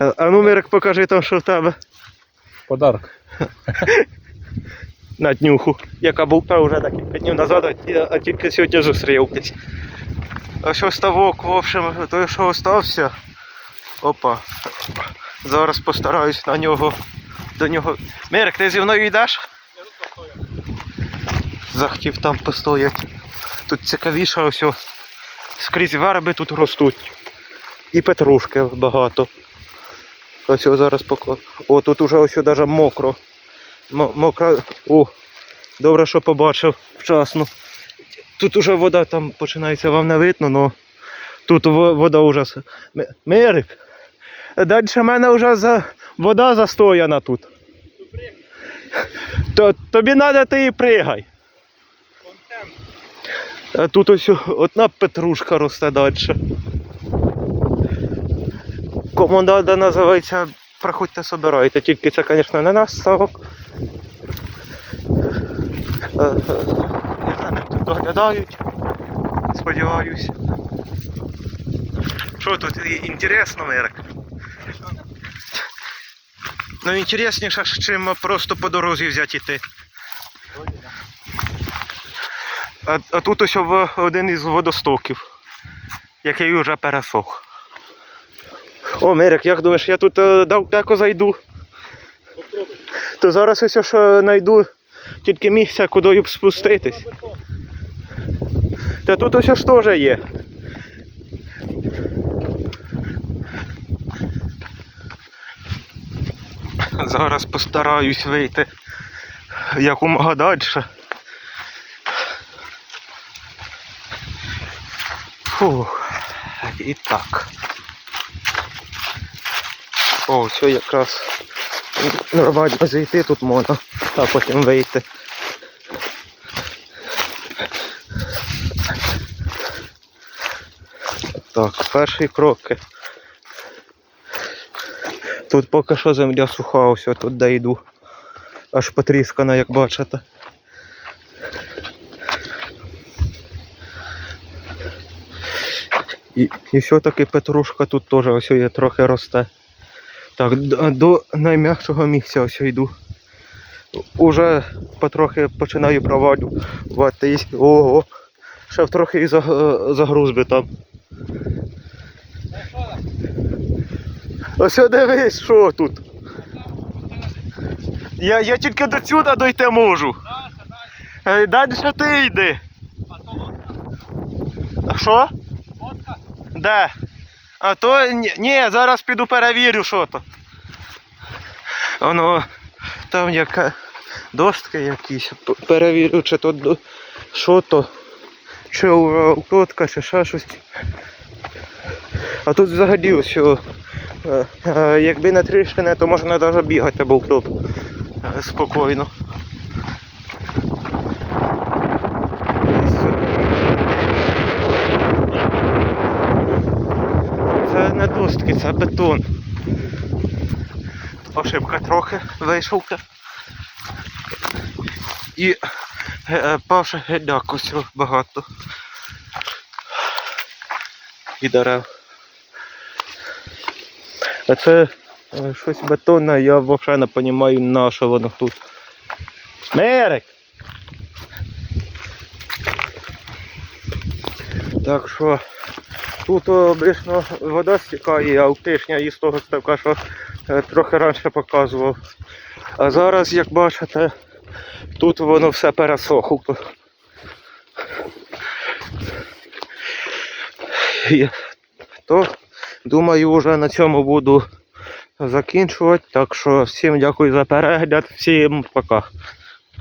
А, а номерик покажи там, що в тебе Подарок. на днюху, яка була вже декілька днів назад, а тільки сьогодні зустрів. А що ставок, в общем, той, що остався. Опа. Зараз постараюсь на нього. До нього. Мерик, ти зі мною йдеш? Захотів там постояти. Тут цікавіше ось. Скрізь верби тут ростуть. І петрушки багато. Ось о, зараз поки. О, тут уже ось навіть мокро. Мо- Мокра. О, добре, що побачив вчасно. Тут уже вода там починається, вам не видно, але тут вода вже. Мирик. Далі мене вже за... вода застояна тут. То, тобі треба ти і пригай. А тут ось одна петрушка росте далі. Кому надо називається, приходьте собирайте. Тільки це, звісно, не наш ставок. Е, е, тут доглядають. Сподіваюся. Що тут інтересно, Мерик? Ну інтересніше, чим просто по дорозі взяти йти. А, а тут ось один із водостоків, який вже пересох. О, Мерик, як думаєш, я тут е, далеко зайду? То зараз ось е, знайду тільки місця, куди б спуститись. Та тут ось ж теж є. Зараз постараюсь вийти якомога далі. Фух. І так. О, все якраз нормально зайти тут можна, а потім вийти. Так, перші кроки. Тут поки що земля суха, ось тут де йду. Аж потріскана, як бачите. І, і все-таки петрушка тут теж ось є трохи росте. Так, до, до найм'якшого місця ось йду. Уже потрохи починаю провалюватись. Ого. Ще трохи і заг- загруз би там. Ось дивись, що тут. Я, я тільки до сюди дойти можу. Е, Далі ти йди. А що? Де? А то ні, зараз піду перевірю, що то. Воно там яка достки якісь. Перевірю, чи то що то. Чи утотка, чи ще щось. А тут взагалі ось. е, е, Якби не тріщини, то можна навіть бігати був тут е, спокійно. Це не достки, це бетон. Ошибка трохи вийшов. І е, е, павши геляк багато. І дерев. А це е, щось бетонне, я взагалі не розумію, на що воно тут. Мерик! Так що тут обично вода стікає, а тижня із того ставка, що е, трохи раніше показував. А зараз, як бачите, тут воно все пересохло. То думаю, вже на цьому буду закінчувати. Так що всім дякую за перегляд, всім пока.